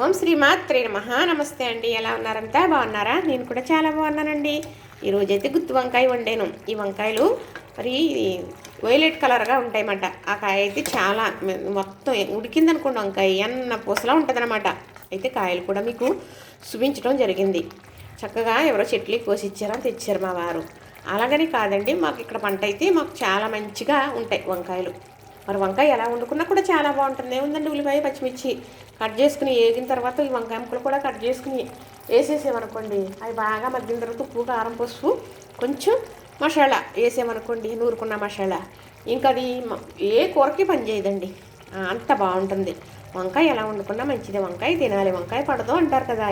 ఓం శ్రీమాత్రే మహా నమస్తే అండి. ఎలా ఉన్నారంతా బాగున్నారా? నేను కూడా చాలా బాగున్నానండి. ఈరోజైతే గుత్తి వంకాయ వండాను. ఈ వంకాయలు మరి వైలెట్ కలర్గా ఉంటాయన్నమాట. ఆ కాయ అయితే చాలా మొత్తం ఉడికిందనుకోండి వంకాయ. అన్న పూసలా ఉంటుందన్నమాట. అయితే కాయలు కూడా మీకు చూపించడం జరిగింది. చక్కగా ఎవరో చెట్లు కోసి ఇచ్చారని తెచ్చారు మా వారు. అలాగని కాదండి మాకు ఇక్కడ పంట అయితే మాకు చాలా మంచిగా ఉంటాయి వంకాయలు. మరి వంకాయ ఎలా వండుకున్నా కూడా చాలా బాగుంటుంది. ఏముందండి ఉల్లిపాయ పచ్చిమిర్చి కట్ చేసుకుని వేగిన తర్వాత ఈ వంకాయ ముక్కలు కూడా కట్ చేసుకుని వేసేసామనుకోండి అవి బాగా మగ్గిన తర్వాత ఉప్పు కారం పసుపు కొంచెం మసాలా వేసామనుకోండి నూరుకున్న మసాలా. ఇంకా అది ఏ కూరకి పనిచేయదండి అంత బాగుంటుంది. వంకాయ ఎలా వండుకున్నా మంచిది. వంకాయ తినాలి. వంకాయ పడదు అంటారు కదా.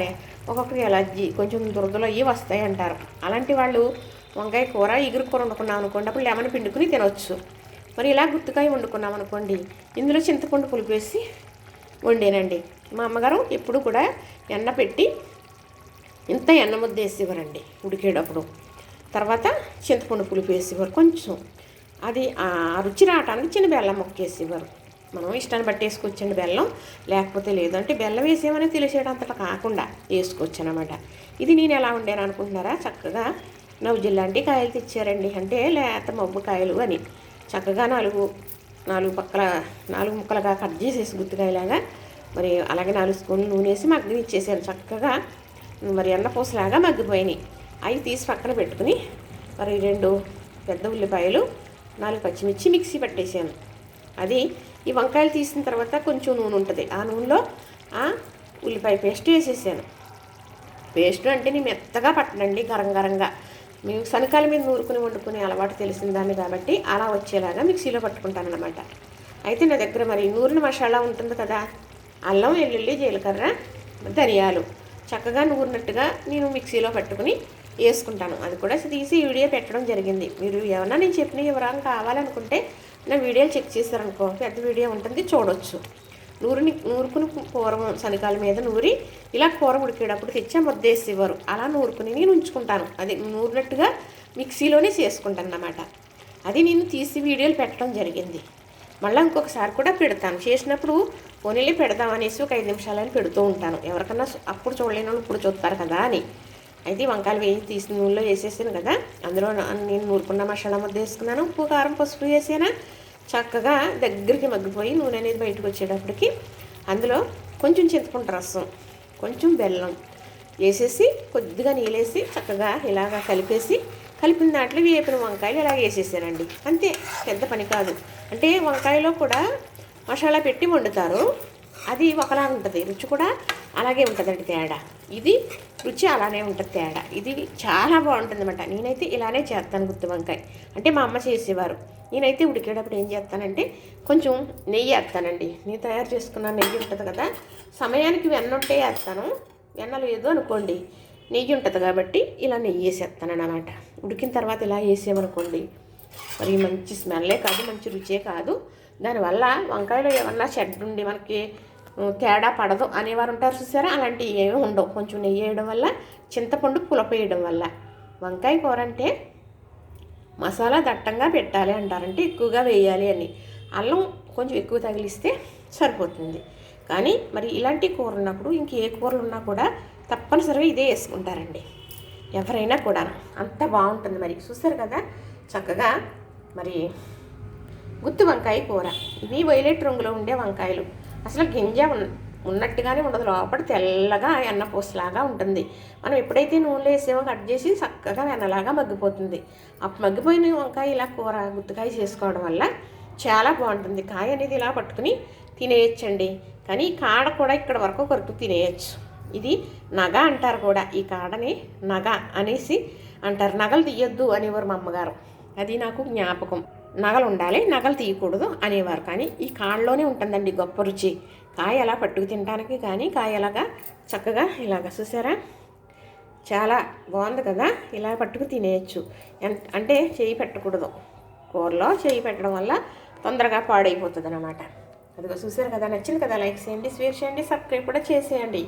ఒక్కొక్కరికి ఎలర్జీ కొంచెం దురదలు అయ్యి వస్తాయి అంటారు. అలాంటి వాళ్ళు వంకాయ కూర ఎగురు కూర వండుకున్నాం అనుకోండి అప్పుడు లెమన్ పిండుకుని తినవచ్చు మరి ఇలా గుత్తుకాయ వండుకున్నాం అనుకోండి. ఇందులో చింతపండు పులుపు వేసి వండేనండి. మా అమ్మగారు ఎప్పుడు కూడా ఎన్న పెట్టి ఇంత ఎన్న ముద్ద వేసేవారండి ఉడికేటప్పుడు. తర్వాత చింతపండు పులుపు వేసేవారు కొంచెం. అది ఆ రుచి రావటానికి చిన్న బెల్లం మొక్కేసేవారు. మనం ఇష్టాన్ని బట్టి వేసుకోవచ్చండి బెల్లం. లేకపోతే లేదు అంటే బెల్లం వేసేమని తెలిసేటంతట కాకుండా వేసుకోవచ్చు అనమాట ఇది నేను ఎలా వండాను అనుకుంటున్నారా? చక్కగా నవ్వుజిల్లాంటి కాయలు తెచ్చారండి. అంటే లేత మబ్బు కాయలు అని. చక్కగా నాలుగు నాలుగు పక్కల నాలుగు ముక్కలుగా కట్ చేసేసి గుత్తికాయలాగా మరి అలాగే నాలుగు స్పూన్లు నూనె వేసి మగ్గనిచ్చేసారు చక్కగా మరి ఎన్నపూసలాగా మగ్గిపోయినాయి. అవి తీసి పక్కన పెట్టుకుని మరి రెండు పెద్ద ఉల్లిపాయలు నాలుగు పచ్చిమిర్చి మిక్సీ పట్టేసాను. అది ఈ వంకాయలు తీసిన తర్వాత కొంచెం నూనె ఉంటుంది. ఆ నూనెలో ఆ ఉల్లిపాయ పేస్ట్ వేసేసాను. పేస్ట్ అంటే నేను మెత్తగా పట్టనండి గరం గరంగా. మేము శనకాల మీద నూరుకుని వండుకునే అలవాటు తెలిసిన దాన్ని కాబట్టి అలా వచ్చేలాగా మిక్సీలో పట్టుకుంటాను అనమాట అయితే నా దగ్గర మరి నూరిన మసాలా ఉంటుంది కదా అల్లం వెల్లుల్లి జీలకర్ర ధనియాలు. చక్కగా నూరినట్టుగా నేను మిక్సీలో పట్టుకుని వేసుకుంటాను. అది కూడా తీసి వీడియో పెట్టడం జరిగింది. మీరు ఏమన్నా నేను చెప్పిన వివరాలు కావాలనుకుంటే నా వీడియోలు చెక్ చేశారనుకో పెద్ద వీడియో ఉంటుంది చూడొచ్చు. నూరుని నూరుకుని పూర్వం శనకాల మీద నూరి ఇలా కూర ఉడికేటప్పుడు తెచ్చి ముద్దేసి ఇవ్వరు అలా నూరుకుని నేను ఉంచుకుంటాను. అది నూరినట్టుగా మిక్సీలోనే చేసుకుంటాను అన్నమాట అది నేను తీసి వీడియోలు పెట్టడం జరిగింది. మళ్ళీ ఇంకొకసారి కూడా పెడతాను. చేసినప్పుడు పోనీలే పెడదాం అనేసి ఒక ఐదు నిమిషాలని పెడుతూ ఉంటాను. ఎవరికన్నా అప్పుడు చూడలేని వాళ్ళు ఇప్పుడు చూస్తారు కదా అని. అయితే వంకాయలు వేసి తీసి నూనెలో వేసేసాను కదా. అందులో నేను నూరుకున్న మసాలా ముద్ద వేసుకున్నాను ఉప్పు కారం పసుపు వేసాను. చక్కగా దగ్గరికి మగ్గిపోయి నూనె అనేది బయటకు వచ్చేటప్పటికి అందులో కొంచెం చింతపండు రసం. కొంచెం బెల్లం వేసేసి కొద్దిగా నీళ్ళేసి చక్కగా ఇలాగా కలిపేసి కలిపిన దాంట్లో వేపిన వంకాయలు ఇలా వేసేసానండి. అంతే పెద్ద పని కాదు. అంటే వంకాయలో కూడా మసాలా పెట్టి వండుతారు. అది ఒకలా ఉంటుంది రుచి కూడా అలాగే ఉంటుందండి తేడా. ఇది రుచి అలానే ఉంటుంది తేడా. ఇది చాలా బాగుంటుంది అనమాట నేనైతే ఇలానే చేస్తాను గుత్తి వంకాయ. అంటే మా అమ్మ చేసేవారు. నేనైతే ఉడికేటప్పుడు ఏం చేస్తానంటే కొంచెం నెయ్యి వేస్తానండి. నేను తయారు చేసుకున్న నెయ్యి ఉంటుంది కదా సమయానికి వెన్న ఉంటే వేస్తాను. వెన్న లేదు అనుకోండి నెయ్యి ఉంటుంది కాబట్టి ఇలా నెయ్యి వేసేస్తాను అనమాట ఉడికిన తర్వాత ఇలా వేసామనుకోండి మరి మంచి స్మెల్లే కాదు మంచి రుచే కాదు. దానివల్ల వంకాయలో ఏమన్నా చెడ్డుండి మనకి తేడా పడదు అనేవారు ఉంటారు చూసారా? అలాంటివి ఏమీ ఉండవు. కొంచెం నెయ్యి వేయడం వల్ల చింతపండు పులపేయడం వల్ల. వంకాయ కూర అంటే మసాలా దట్టంగా పెట్టాలి అంటారంటే ఎక్కువగా వేయాలి అని. అల్లం కొంచెం ఎక్కువ తగిలిస్తే సరిపోతుంది. కానీ మరి ఇలాంటి కూర ఉన్నప్పుడు ఇంక ఏ కూరలు ఉన్నా కూడా తప్పనిసరిగా ఇదే వేసుకుంటారండి. ఎవరైనా కూడా అంత బాగుంటుంది మరి. చూస్తారు కదా? చక్కగా మరి గుత్తి వంకాయ కూర. ఇవి వైలెట్ రంగులో ఉండే వంకాయలు. అసలు గింజ ఉన్నట్టుగానే ఉండదు. లోపల తెల్లగా ఎన్న పూసలాగా ఉంటుంది. మనం ఎప్పుడైతే నూనెలో వేసామో కట్ చేసి చక్కగా వెన్నలాగా మగ్గిపోతుంది. అప్పుడు మగ్గిపోయిన వంకాయ ఇలా కూర గుత్తికాయ చేసుకోవడం వల్ల చాలా బాగుంటుంది. కాయ అనేది ఇలా పట్టుకుని తినేయచ్చండి. కానీ ఈ కాడ కూడా ఇక్కడ వరకు కొరకు తినేయచ్చు. ఇది నగ అంటారు కూడా. ఈ కాడని నగ అనేసి అంటారు. నగలు తీయొద్దు అనేవారు మా అమ్మగారు. అది నాకు జ్ఞాపకం. నగలు ఉండాలి నగలు తీయకూడదు అనేవారు. కానీ ఈ కాళ్ళలోనే ఉంటుందండి గొప్ప రుచి. కాయ ఎలా పట్టుకు తినడానికి కానీ కాయ ఎలాగా చక్కగా ఇలాగ చూసారా? చాలా బాగుంది కదా ఇలా పట్టుకు తినేయచ్చు. అంటే చేయి పెట్టకూడదు. కూరలో చేయి పెట్టడం వల్ల తొందరగా పాడైపోతుంది అనమాట అదిగో చూసారు కదా నచ్చింది కదా లైక్ చేయండి షేర్ చేయండి సబ్స్క్రైబ్ కూడా చేసేయండి.